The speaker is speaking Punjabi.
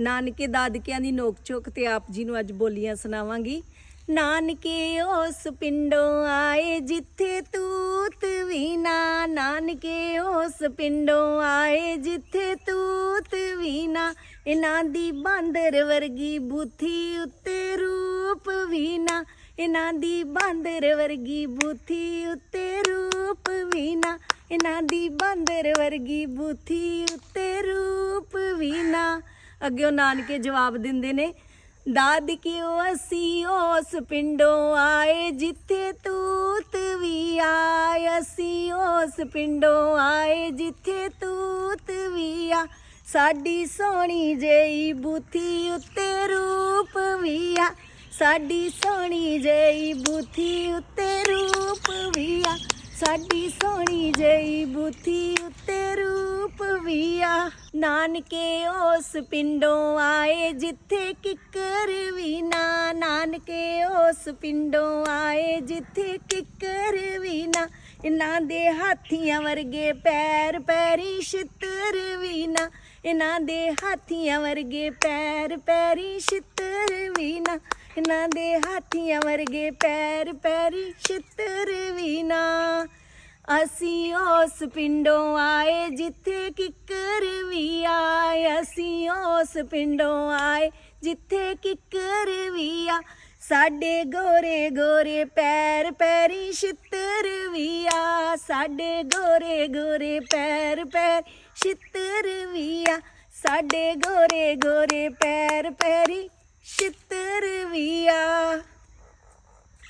ਨਾਨਕੇ ਦਾਦਕਿਆਂ ਦੀ ਨੋਕ ਝੋਕ ਤੇ ਆਪ ਜੀ ਨੂੰ ਅੱਜ ਬੋਲੀਆਂ ਸੁਣਾਵਾਂਗੀ। ਨਾਨਕੇ ਉਸ ਪਿੰਡੋਂ ਆਏ ਜਿੱਥੇ ਤੂਤ ਵੀ ਨਾ। ਨਾਨਕੇ ਉਸ ਪਿੰਡੋਂ ਆਏ ਜਿੱਥੇ ਤੂਤ ਵੀ ਨਾ। ਇਹਨਾਂ ਦੀ ਬਾਂਦਰ ਵਰਗੀ ਬੁੱਥੀ ਉੱਤੇ ਰੂਪ ਵੀ ਨਾ। ਇਹਨਾਂ ਦੀ ਬਾਂਦਰ ਵਰਗੀ ਬੁੱਥੀ ਉੱਤੇ ਰੂਪ ਵੀ ਨਾ। ਇਹਨਾਂ ਦੀ ਬਾਂਦਰ ਵਰਗੀ ਬੁੱਥੀ ਉੱਤੇ ਰੂਪ ਵੀ ਨਾ। ਅੱਗੇ ਉਹ ਨਾਨਕੇ ਜਵਾਬ ਦਿੰਦੇ ਨੇ ਦਾਦਕਿਓ ਅਸੀਂ ਉਸ ਪਿੰਡੋਂ ਆਏ, ਜਿੱਥੇ ਤੂਤ ਵੀ ਆਏ? ਅਸੀਂ ਉਸ ਪਿੰਡੋਂ ਆਏ, ਜਿੱਥੇ ਤੂਤ ਵੀ ਆ। ਸਾਡੀ ਸੋਹਣੀ ਜਈ ਬੂਥੀ ਉੱਤੇ ਰੂਪ ਵੀ ਆ। ਸਾਡੀ ਸੋਹਣੀ ਜਈ ਬੂਥੀ ਉੱਤੇ ਰੂਪ ਵੀ ਆ। ਸਾਡੀ ਸੋਹਣੀ ਜਈ ਬੂਥੀ ਨਾਨਕੇ ਉਸ ਪਿੰਡੋਂ ਆਏ, ਜਿੱਥੇ ਕਿੱਕਰ ਵੀ ਨਾ। ਨਾਨਕੇ ਉਸ ਪਿੰਡੋਂ ਆਏ, ਜਿੱਥੇ ਕਿੱਕਰ ਵੀ ਨਾ। ਇਹਨਾਂ ਦੇ ਹਾਥੀਆਂ ਵਰਗੇ ਪੈਰ, ਪੈਰੀ ਛਿੱਤਰ ਵੀ ਨਾ। ਇਹਨਾਂ ਦੇ ਹਾਥੀਆਂ ਵਰਗੇ ਪੈਰ, ਪੈਰੀ ਛਿੱਤਰ ਵੀ ਨਾ। ਇਹਨਾਂ ਦੇ ਹਾਥੀਆਂ ਵਰਗੇ ਪੈਰ, ਪੈਰੀ ਛਿੱਤਰ ਵੀ ਨਾ। ਅਸੀਂ ਉਸ ਪਿੰਡੋਂ ਆਏ, ਜਿੱਥੇ ਕਿੱਕਰ ਵੀ ਆਏ, ਅਸੀਂ ਉਸ ਪਿੰਡੋਂ ਆਏ, ਜਿੱਥੇ ਕਿੱਕਰ ਵੀ ਆ ਸਾਡੇ ਗੋਰੇ ਗੋਰੇ ਪੈਰ ਪੈਰੀ ਛਿੱਤਰ ਵੀ ਆ ਸਾਡੇ ਗੋਰੇ ਗੋਰੇ ਪੈਰ ਪੈਰ ਛਿੱਤਰ ਵੀ ਆ ਸਾਡੇ ਗੋਰੇ ਗੋਰੇ ਪੈਰ ਪੈਰੀ ਛਿੱਤਰ ਵੀ ਆ